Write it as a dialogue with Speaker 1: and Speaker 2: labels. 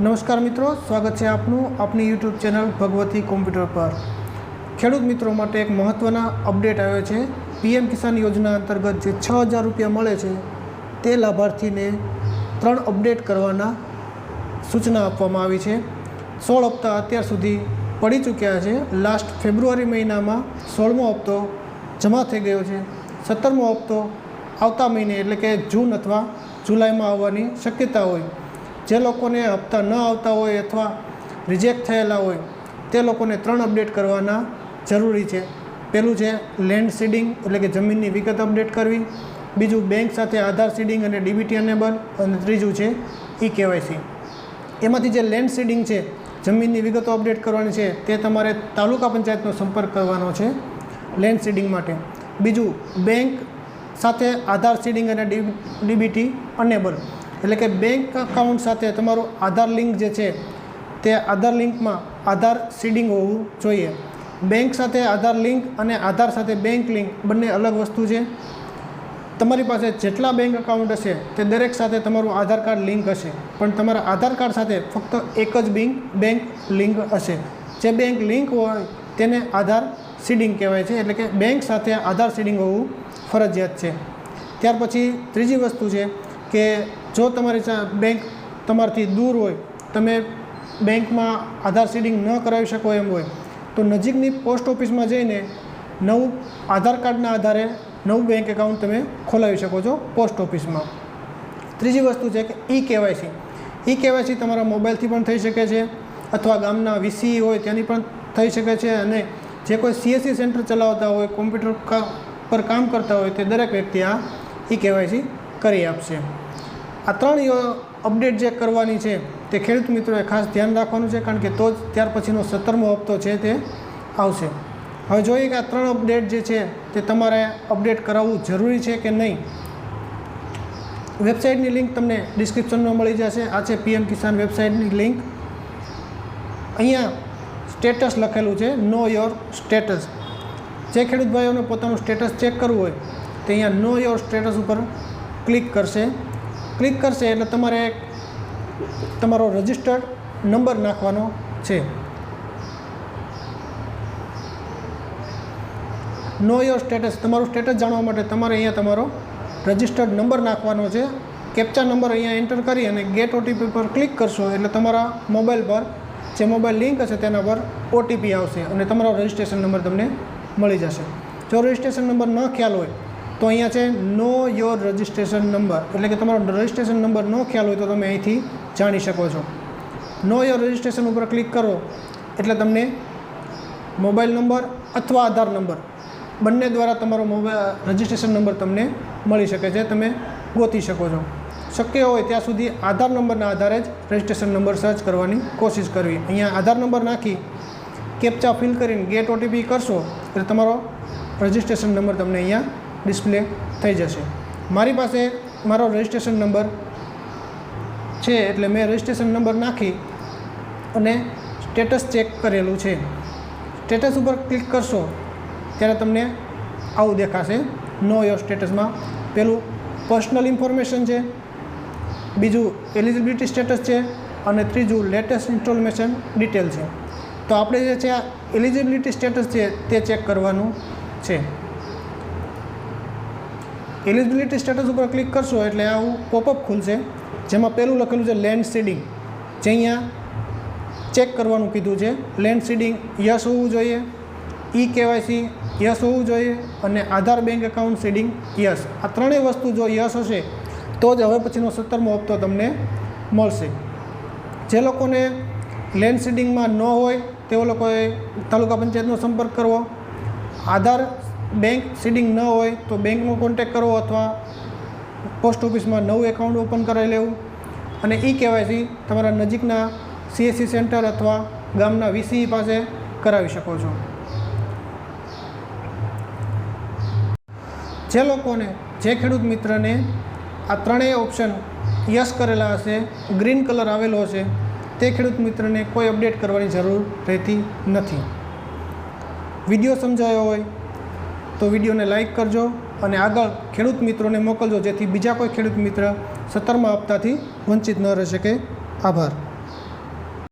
Speaker 1: નમસ્કાર મિત્રો, સ્વાગત છે આપનું આપની યુટ્યુબ ચેનલ ભગવતી કોમ્પ્યુટર પર. ખેડૂત મિત્રો માટે એક મહત્ત્વના અપડેટ આવ્યો છે. પીએમ કિસાન યોજના અંતર્ગત જે છ હજાર રૂપિયા મળે છે, તે લાભાર્થીને ત્રણ અપડેટ કરવાના સૂચના આપવામાં આવી છે. સોળ હપ્તા અત્યાર સુધી પડી ચૂક્યા છે. લાસ્ટ ફેબ્રુઆરી મહિનામાં સોળમો હપ્તો જમા થઈ ગયો છે. સત્તરમો હપ્તો આવતા મહિને, એટલે કે જૂન અથવા જુલાઈમાં આવવાની શક્યતા હોય. જે લોકોને હપ્તા ન આવતા હોય અથવા રિજેક્ટ થયેલા હોય, તે લોકોને ત્રણ અપડેટ કરવાના જરૂરી છે. પહેલું છે લેન્ડ સીડિંગ એટલે કે જમીનની વિગત અપડેટ કરવી. બીજું બેંક સાથે આધાર સીડિંગ અને ડીબીટી અનેબલ અને ત્રીજું છે ઈ કેવાયસી એમાંથી જે લેન્ડ સીડિંગ છે, જમીનની વિગતો અપડેટ કરવાની છે, તે તમારે તાલુકા પંચાયતનો સંપર્ક કરવાનો છે લેન્ડ સીડિંગ માટે. બીજું બેંક સાથે આધાર સીડિંગ અને ડીબીટી અનેબલ એટલે કે બેંક અકાઉન્ટ સાથે તમારું આધાર લિંક જે છે, તે આધાર લિંકમાં આધાર સીડિંગ હોવું જોઈએ. બેંક સાથે આધાર લિંક અને આધાર સાથે બેંક લિંક બંને અલગ વસ્તુ છે. તમારી પાસે જેટલા બેંક અકાઉન્ટ હશે, તે દરેક સાથે તમારું આધાર કાર્ડ લિંક હશે. પણ તમારા આધાર કાર્ડ સાથે ફક્ત એક જ બેંક બેંક લિંક હશે. જે બેંક લિંક હોય, તેને આધાર સીડિંગ કહેવાય છે. એટલે કે બેંક સાથે આધાર સીડિંગ હોવું ફરજિયાત છે. ત્યાર પછી ત્રીજી વસ્તુ છે કે જો તમારી બેંક તમારાથી દૂર હોય, તમે બેંકમાં આધાર સીડિંગ ન કરાવી શકો એમ હોય, તો નજીકની પોસ્ટ ઓફિસમાં જઈને નવું આધાર કાર્ડના આધારે નવું બેંક એકાઉન્ટ તમે ખોલાવી શકો છો પોસ્ટ ઓફિસમાં ત્રીજી વસ્તુ છે કે ઈ કેવાયસી ઈ કેવાયસી તમારા મોબાઈલથી પણ થઈ શકે છે, અથવા ગામના વીસી હોય ત્યાંની પણ થઈ શકે છે અને જે કોઈ સીએસસી સેન્ટર ચલાવતા હોય કોમ્પ્યુટર પર કામ કરતા હોય, તે દરેક વ્યક્તિ આ ઈ કેવાયસી કરી આપશે. આ ત્રણ અપડેટ જે કરવાની છે તે ખેડૂત મિત્રોએ ખાસ ધ્યાન રાખવાનું છે, કારણ કે તો જ ત્યાર પછીનો સત્તરમો હપ્તો છે તે આવશે. હવે જોઈએ કે આ ત્રણ અપડેટ જે છે તે તમારે અપડેટ કરાવવું જરૂરી છે કે નહીં? વેબસાઇટની લિંક તમને ડિસ્ક્રિપ્શનમાં મળી જશે. આ છે પીએમ કિસાન વેબસાઇટની લિંક. અહીંયા સ્ટેટસ લખેલું છે, નો યોર સ્ટેટસ. જે ખેડૂત ભાઈઓને પોતાનું સ્ટેટસ ચેક કરવું હોય તે અહીંયા નો યોર સ્ટેટસ ઉપર ક્લિક કરશે. ક્લિક કરશે એટલે તમારે તમારો રજિસ્ટર્ડ નંબર નાખવાનો છે. નો યોર સ્ટેટસ તમારું સ્ટેટસ જાણવા માટે તમારે અહીંયા તમારો રજિસ્ટર્ડ નંબર નાખવાનો છે. કેપ્ચા નંબર અહીંયા એન્ટર કરી અને ગેટ ઓટીપી પર ક્લિક કરશો એટલે તમારા મોબાઈલ પર જે મોબાઈલ લિંક હશે તેના પર ઓટીપી આવશે અને તમારો રજિસ્ટ્રેશન નંબર તમને મળી જશે. જો રજિસ્ટ્રેશન નંબર ન ખ્યાલ હોય તો અહીંયા છે નો યોર રજિસ્ટ્રેશન નંબર એટલે કે તમારો રજિસ્ટ્રેશન નંબર ન ખ્યાલ હોય તો તમે અહીંથી જાણી શકો છો. નો યોર રજિસ્ટ્રેશન ઉપર ક્લિક કરો. એટલે તમને મોબાઈલ નંબર અથવા આધાર નંબર બંને દ્વારા તમારો મોબાઈલ રજિસ્ટ્રેશન નંબર તમને મળી શકે છે, તમે ગોતી શકો છો. શક્ય હોય ત્યાં સુધી આધાર નંબરના આધારે જ રજિસ્ટ્રેશન નંબર સર્ચ કરવાની કોશિશ કરવી. અહીંયા આધાર નંબર નાખી કેપ્ચા ફિલ કરીને ગેટ ઓટીપી કરશો, એટલે તમારો રજિસ્ટ્રેશન નંબર તમને અહીંયા ડિસ્પ્લે થઈ જશે. મારી પાસે મારો રજિસ્ટ્રેશન નંબર છે એટલે મેં રજિસ્ટ્રેશન નંબર નાખી અને સ્ટેટસ ચેક કરેલું છે. સ્ટેટસ ઉપર ક્લિક કરશો ત્યારે તમને આવું દેખાશે. નો યોર સ્ટેટસમાં પેલું પર્સનલ ઇન્ફોર્મેશન છે, બીજું એલિજિબિલિટી સ્ટેટસ છે અને ત્રીજું લેટેસ્ટ ઇન્સ્ટોલમેશન ડિટેલ છે. તો આપણે જે છે આ એલિજિબિલિટી સ્ટેટસ છે તે ચેક કરવાનું છે. એલિજિબિલિટી સ્ટેટસ ઉપર ક્લિક કરશો એટલે આવું પોપઅપ ખુલશે. જેમાં પહેલું લખેલું છે લેન્ડ સીડિંગ જે અહીંયા ચેક કરવાનું કીધું છે. લેન્ડ સીડિંગ યસ હોવું જોઈએ. ઈ કેવાયસી યસ હોવું જોઈએ. અને Aadhaar bank account seeding yes આ ત્રણેય વસ્તુ જો યસ હશે, તો જ હવે પછીનો સત્તરમો હપ્તો તમને મળશે. જે લોકોને લેન્ડ સીડિંગમાં ન હોય, તેઓ લોકોએ તાલુકા પંચાયતનો સંપર્ક કરવો. આધાર બેંક સીડિંગ ન હોય તો બેંકનો કોન્ટેક કરવો અથવા પોસ્ટ ઓફિસમાં નવું એકાઉન્ટ ઓપન કરાવી લેવું. અને ઈ કેવાયસી તમારા નજીકના સીએસસી સેન્ટર અથવા ગામના વીસી પાસે કરાવી શકો છો. જે લોકોને, જે ખેડૂત મિત્રને આ ત્રણેય ઓપ્શન યસ કરેલા હશે ગ્રીન કલર આવેલો હશે, તે ખેડૂત મિત્રને કોઈ અપડેટ કરવાની જરૂર રહેતી નથી. વીડિયો સમજાયો હોય તો વિડીયોને લાઇક કરજો અને આગળ ખેડૂત મિત્રોને મોકલજો, જેથી બીજા કોઈ ખેડૂત મિત્ર સત્તરમા હપ્તાથી વંચિત ન રહી શકે. આભાર.